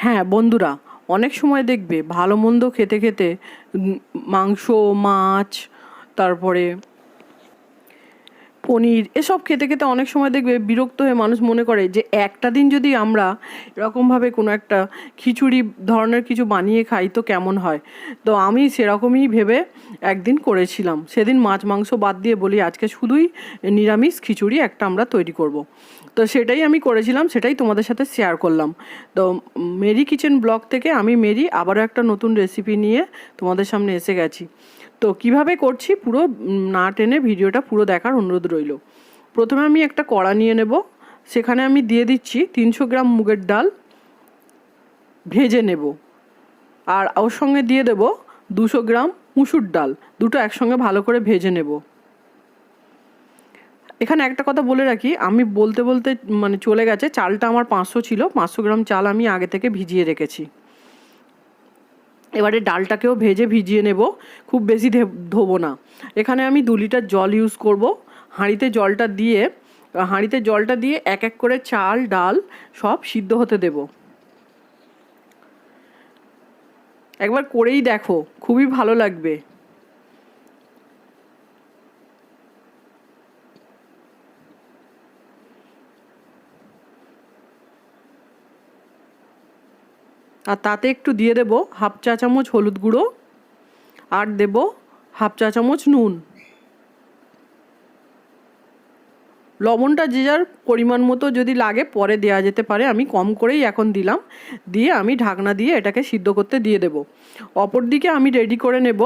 হ্যাঁ বন্ধুরা অনেক সময় দেখবে ভালো মন্দ খেতে খেতে মাংস মাছ তারপরে পনির, এসব খেতে খেতে অনেক সময় দেখবে বিরক্ত হয়ে মানুষ মনে করে যে একটা দিন যদি আমরা এরকমভাবে কোনো একটা খিচুড়ি ধরনের কিছু বানিয়ে খাই তো কেমন হয়? তো আমি সেরকমই ভেবে একদিন করেছিলাম। সেদিন মাছ, মাংস বাদ দিয়ে বলি, আজকে শুধুই নিরামিষ খিচুড়ি একটা আমরা তৈরি করব। তো সেটাই আমি করেছিলাম, সেটাই তোমাদের সাথে শেয়ার করলাম। তো মেরি কিচেন ব্লগ থেকে আমি মেরি আবারও একটা নতুন রেসিপি নিয়ে তোমাদের সামনে এসে গেছি। তো কীভাবে করছি পুরো না টেনে ভিডিওটা পুরো দেখার অনুরোধ রইল। প্রথমে আমি একটা কড়া নিয়ে নেব, সেখানে আমি দিয়ে দিচ্ছি তিনশো গ্রাম মুগের ডাল, ভেজে নেব। আর ওর সঙ্গে দিয়ে দেব দুশো গ্রাম মুসুর ডাল, দুটো একসঙ্গে ভালো করে ভেজে নেব। এখানে একটা কথা বলে রাখি, আমি বলতে বলতে মানে চলে গেছে, চালটা আমার পাঁচশো ছিল, পাঁচশো গ্রাম চাল আমি আগে থেকে ভিজিয়ে রেখেছি। এবারে ডালটাকেও ভেজে ভিজিয়ে নেব, খুব বেশি ধোবো না। এখানে আমি দু লিটার জল ইউজ করব। হাঁড়িতে জলটা দিয়ে, হাঁড়িতে জলটা দিয়ে এক এক করে চাল, ডাল সব সিদ্ধ হতে দেব। একবার করেই দেখো, খুবই ভালো লাগবে। আর তাতে একটু দিয়ে দেব হাফ চা চামচ হলুদ গুঁড়ো আর দেব হাফ চা চামচ নুন। লবণটা যে যার পরিমাণ মতো যদি লাগে পরে দেওয়া যেতে পারে, আমি কম করেই এখন দিলাম। দিয়ে আমি ঢাকনা দিয়ে এটাকে সিদ্ধ করতে দিয়ে দেব। অপর দিকে আমি রেডি করে নেব।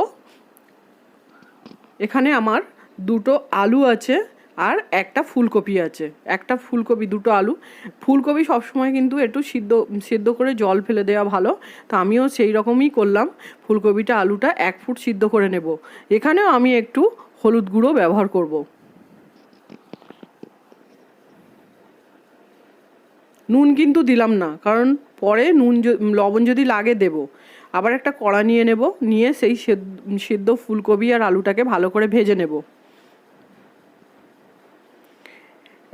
এখানে আমার দুটো আলু আছে। আর একটা ফুলকপি আছে। একটা ফুলকপি, দুটো আলু। ফুলকপি সবসময় কিন্তু একটু সিদ্ধ সিদ্ধ করে জল ফেলে দেওয়া ভালো। তো আমিও সেই রকমই করলাম। ফুলকপিটা, আলুটা এক ফুট সিদ্ধ করে নেব। এখানেও আমি একটু হলুদ গুঁড়ো ব্যবহার করব। নুন কিন্তু দিলাম না, কারণ পরে নুন লবণ যদি লাগে দেব। আবার একটা কড়া নিয়ে নেব, নিয়ে সেই সেদ্ধ ফুলকপি আর আলুটাকে ভালো করে ভেজে নেব।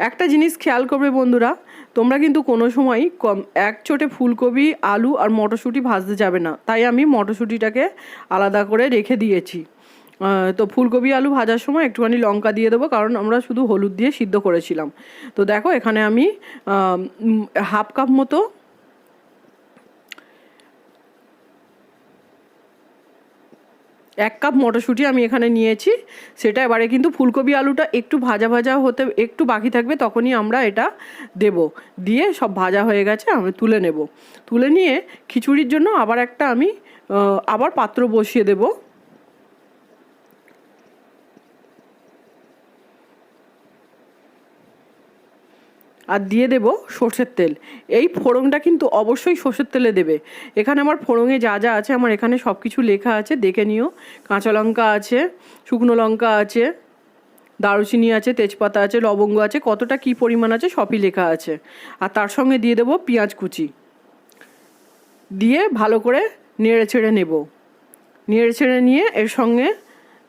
একটা জিনিস খেয়াল করবে বন্ধুরা, তোমরা কিন্তু কোনো সময় কম, এক চোটে ফুলকপি, আলু আর মটরশুঁটি ভাজতে যাবে না। তাই আমি মটরশুঁটিটাকে আলাদা করে রেখে দিয়েছি। তো ফুলকপি, আলু ভাজার সময় একটুখানি লঙ্কা দিয়ে দেবো, কারণ আমরা শুধু হলুদ দিয়ে সিদ্ধ করেছিলাম। তো দেখো এখানে আমি হাফ কাপ মতো এক কাপ মটরশুঁটি আমি এখানে নিয়েছি। সেটা এবারে কিন্তু ফুলকপি আলুটা একটু ভাজা ভাজা হতে, একটু বাকি থাকবে তখনই আমরা এটা দেব। দিয়ে সব ভাজা হয়ে গেছে, আমি তুলে নেব। তুলে নিয়ে খিচুড়ির জন্য আবার একটা আমি আবার পাত্র বসিয়ে দেব। আর দিয়ে দেব সর্ষের তেল। এই ফোড়নটা কিন্তু অবশ্যই সর্ষের তেলে দেবে। এখানে আমার ফোড়নে যা যা আছে, আমার এখানে সব কিছু লেখা আছে, দেখে নিও। কাঁচা লঙ্কা আছে, শুকনো লঙ্কা আছে, দারুচিনি আছে, তেজপাতা আছে, লবঙ্গ আছে, কতটা কি পরিমাণ আছে সবই লেখা আছে। আর তার সঙ্গে দিয়ে দেবো পেঁয়াজ কুচি। দিয়ে ভালো করে নেড়ে ছেড়ে নেব। নেড়ে ছেড়ে নিয়ে এর সঙ্গে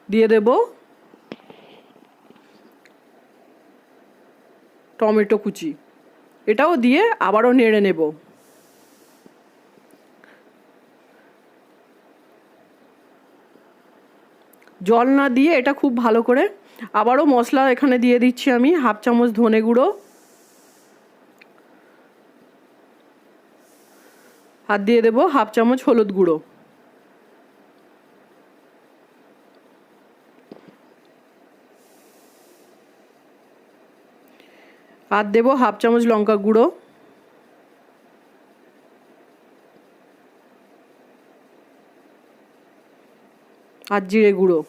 দিয়ে দেবো টমেটো কুচি। এটাও দিয়ে আবারও নেড়ে নেব। জল না দিয়ে এটা খুব ভালো করে আবারও মশলা এখানে দিয়ে দিচ্ছি আমি, হাফ চামচ ধনে গুঁড়ো। আর দিয়ে দেবো হাফ চামচ হলুদ গুঁড়ো। আর দেবো, হাফ চামচ লঙ্কা গুঁড়ো। আর জিরে গুঁড়ো।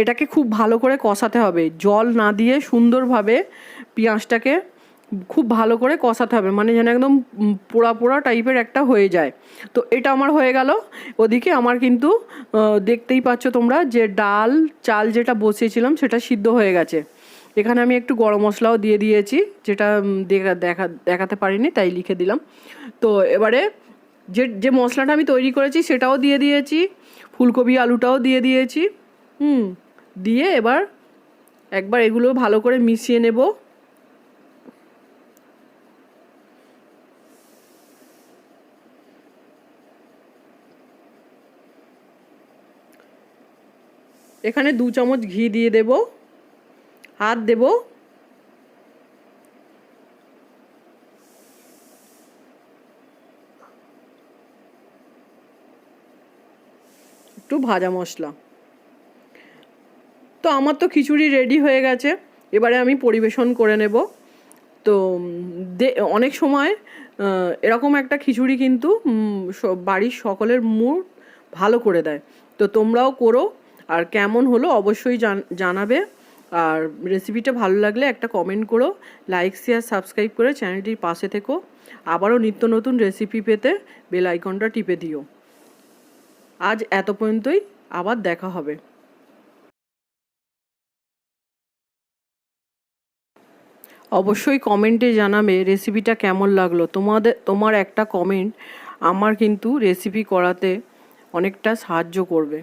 এটাকে খুব ভালো করে কষাতে হবে। জল না দিয়ে সুন্দরভাবে পেঁয়াজটাকে খুব ভালো করে কষাতে হবে মানে যেন একদম পোড়া পোড়া টাইপের একটা হয়ে যায়। তো এটা আমার হয়ে গেল। ওদিকে আমার কিন্তু দেখতেই পাচ্ছ তোমরা যে ডাল, চাল যেটা বসিয়েছিলাম সেটা সিদ্ধ হয়ে গেছে। এখানে আমি একটু গরম মশলাও দিয়ে দিয়েছি, যেটা দেখা, দেখাতে পারিনি, তাই লিখে দিলাম। তো এবারে যে যে মশলাটা আমি তৈরি করেছি সেটাও দিয়ে দিয়েছি, ফুলকপি আলুটাও দিয়ে দিয়েছি, হুম, দিয়ে এবার একবার এগুলো ভালো করে মিশিয়ে নেব। এখানে দু চামচ ঘি দিয়ে দেবো। হাত দেব। একটু ভাজা মশলা। তো আমার তো খিচুড়ি রেডি হয়ে গেছে। এবারে আমি পরিবেশন করে নেব। তো অনেক সময় এরকম একটা খিচুড়ি কিন্তু বাড়ির সকলের মুড ভালো করে দেয়। তো তোমরাও করো, আর কেমন হলো অবশ্যই জান- জানাবে। আর রেসিপিটা ভালো লাগলে একটা কমেন্ট করো লাইক শেয়ার সাবস্ক্রাইব করে চ্যানেলটির পাশে থেকো। আবারও নিত্য নতুন রেসিপি পেতে বেল আইকনটা টিপে দিও। আজ এত পর্যন্তই, আবার দেখা হবে। অবশ্যই কমেন্টে জানাবে রেসিপিটা কেমন লাগল। তোমাদের, তোমার একটা কমেন্ট আমার কিন্তু রেসিপি করাতে অনেকটা সাহায্য করবে।